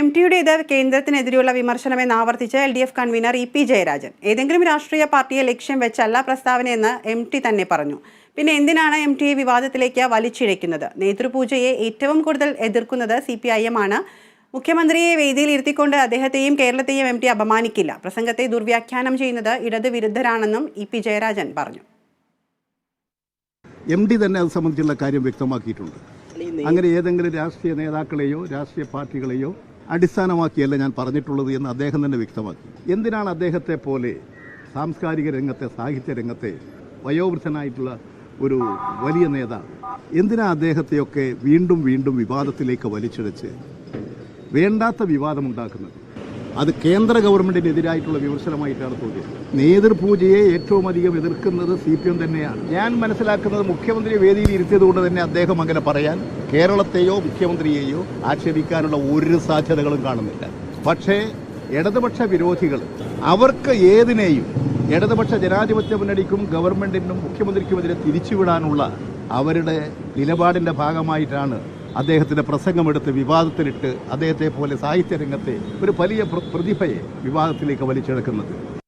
M ടിയുടേത് കേന്ദ്രത്തിനെതിരെയുള്ള വിമർശനമെന്ന് ആവർത്തിച്ച് L D F convener E P Jayarajan. ഏതെങ്കിലും രാഷ്ട്രീയ പാർട്ടിയെ ലക്ഷ്യം വെച്ചല്ല പ്രസ്താവനയെന്ന് എം ടി തന്നെ പറഞ്ഞു. പിന്നെ എന്തിനാണ് എം ടിയെ വിവാദത്തിലേക്ക് വലിച്ചിഴയ്ക്കുന്നത്? നേതൃപൂജയെ ഏറ്റവും കൂടുതൽ എതിർക്കുന്നത് സി പി ഐ എം ആണ് മുഖ്യമന്ത്രിയെ വേദിയിൽ ഇരുത്തിക്കൊണ്ട് അദ്ദേഹത്തെയും കേരളത്തെയും എം ടി അപമാനിക്കില്ല. പ്രസംഗത്തെ ദുർവ്യാഖ്യാനം ചെയ്യുന്നത് ഇടത് വിരുദ്ധരാണെന്നും ഇ പി ജയരാജൻ പറഞ്ഞു. എം ഡി തന്നെ അത് സംബന്ധിച്ചുള്ള കാര്യം വ്യക്തമാക്കിയിട്ടുണ്ട്. അങ്ങനെ ഏതെങ്കിലും രാഷ്ട്രീയ നേതാക്കളെയോ രാഷ്ട്രീയ പാർട്ടികളെയോ അടിസ്ഥാനമാക്കിയല്ല ഞാൻ പറഞ്ഞിട്ടുള്ളത് എന്ന് അദ്ദേഹം തന്നെ വ്യക്തമാക്കി. എന്തിനാണ് അദ്ദേഹത്തെ പോലെ സാംസ്കാരിക രംഗത്തെ സാഹിത്യ രംഗത്തെ വയോവൃദ്ധനായിട്ടുള്ള ഒരു വലിയ നേതാവ്? എന്തിനാ അദ്ദേഹത്തെയൊക്കെ വീണ്ടും വീണ്ടും വിവാദത്തിലേക്ക് വലിച്ചിഴച്ച് വേണ്ടാത്ത വിവാദമുണ്ടാക്കുന്നത്? അത് കേന്ദ്ര ഗവൺമെന്റിനെതിരായിട്ടുള്ള വിമർശനമായിട്ടാണ് തോന്നിയത്. നേതൃപൂജയെ ഏറ്റവും അധികം എതിർക്കുന്നത് സി പി എം തന്നെയാണ്. ഞാൻ മനസ്സിലാക്കുന്നത് മുഖ്യമന്ത്രി വേദിയിൽ ഇരുത്തിയത് കൊണ്ട് തന്നെ അദ്ദേഹം അങ്ങനെ പറയാൻ കേരളത്തെയോ മുഖ്യമന്ത്രിയെയോ ആക്ഷേപിക്കാനുള്ള ഒരു സാധ്യതകളും കാണുന്നില്ല. പക്ഷേ ഇടതുപക്ഷ വിരോധികൾ അവർക്ക് ഏതിനെയും ഇടതുപക്ഷ ജനാധിപത്യ മുന്നണിക്കും ഗവൺമെന്റിനും മുഖ്യമന്ത്രിക്കുമെതിരെ തിരിച്ചുവിടാനുള്ള അവരുടെ നിലപാടിന്റെ ഭാഗമായിട്ടാണ് അദ്ദേഹത്തിന്റെ പ്രസംഗമെടുത്ത് വിവാദത്തിലിട്ട് അദ്ദേഹത്തെ പോലെ സാഹിത്യരംഗത്തെ ഒരു വലിയ പ്രതിഭയെ വിവാദത്തിലേക്ക് വലിച്ചെടുക്കുന്നത്.